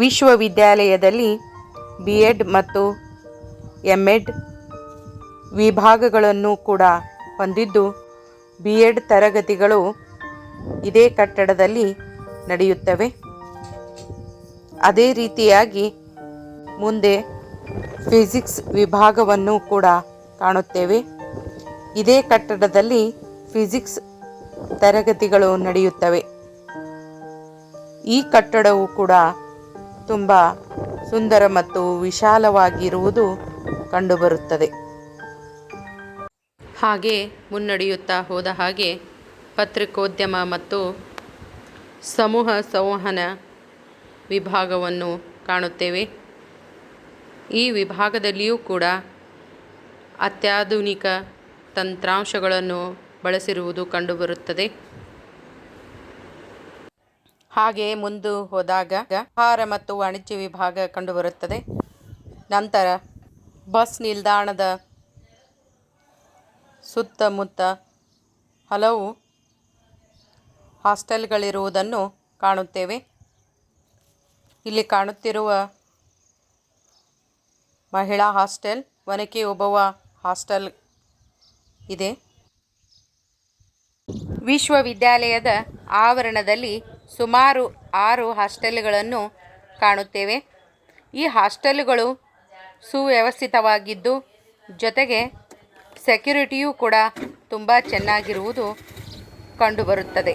ವಿಶ್ವವಿದ್ಯಾಲಯದಲ್ಲಿ B Ed ಮತ್ತು M Ed ವಿಭಾಗಗಳನ್ನು ಕೂಡ ಹೊಂದಿದ್ದು ಬಿ ಎಡ್ ತರಗತಿಗಳು ಇದೇ ಕಟ್ಟಡದಲ್ಲಿ ನಡೆಯುತ್ತವೆ. ಅದೇ ರೀತಿಯಾಗಿ ಮುಂದೆ ಫಿಸಿಕ್ಸ್ ವಿಭಾಗವನ್ನು ಕೂಡ ಕಾಣುತ್ತೇವೆ. ಇದೇ ಕಟ್ಟಡದಲ್ಲಿ ಫಿಸಿಕ್ಸ್ ತರಗತಿಗಳು ನಡೆಯುತ್ತವೆ. ಈ ಕಟ್ಟಡವು ಕೂಡ ತುಂಬ ಸುಂದರ ಮತ್ತು ವಿಶಾಲವಾಗಿರುವುದು ಕಂಡುಬರುತ್ತದೆ. ಹಾಗೆ ಮುನ್ನಡೆಯುತ್ತಾ ಹೋದ ಹಾಗೆ ಪತ್ರಿಕೋದ್ಯಮ ಮತ್ತು ಸಮೂಹ ಸಂವಹನ ವಿಭಾಗವನ್ನು ಕಾಣುತ್ತೇವೆ. ಈ ವಿಭಾಗದಲ್ಲಿಯೂ ಕೂಡ ಅತ್ಯಾಧುನಿಕ ತಂತ್ರಾಂಶಗಳನ್ನು ಬಳಸಿರುವುದು ಕಂಡುಬರುತ್ತದೆ. ಹಾಗೆ ಮುಂದು ಹೋದಾಗ ಆಹಾರ ಮತ್ತು ವಾಣಿಜ್ಯ ವಿಭಾಗ ಕಂಡುಬರುತ್ತದೆ. ನಂತರ ಬಸ್ ನಿಲ್ದಾಣದ ಸುತ್ತಮುತ್ತ ಹಲವು ಹಾಸ್ಟೆಲ್ಗಳಿರುವುದನ್ನು ಕಾಣುತ್ತೇವೆ. ಇಲ್ಲಿ ಕಾಣುತ್ತಿರುವ ಮಹಿಳಾ ಹಾಸ್ಟೆಲ್, ಒನಕೆ ಓಬವ್ವ ಹಾಸ್ಟೆಲ್ ಇದೆ. ವಿಶ್ವವಿದ್ಯಾಲಯದ ಆವರಣದಲ್ಲಿ ಸುಮಾರು ಆರು ಹಾಸ್ಟೆಲ್ಗಳನ್ನು ಕಾಣುತ್ತೇವೆ. ಈ ಹಾಸ್ಟೆಲ್ಗಳು ಸುವ್ಯವಸ್ಥಿತವಾಗಿದ್ದು ಜೊತೆಗೆ ಸೆಕ್ಯುರಿಟಿಯೂ ಕೂಡ ತುಂಬ ಚೆನ್ನಾಗಿರುವುದು ಕಂಡುಬರುತ್ತದೆ.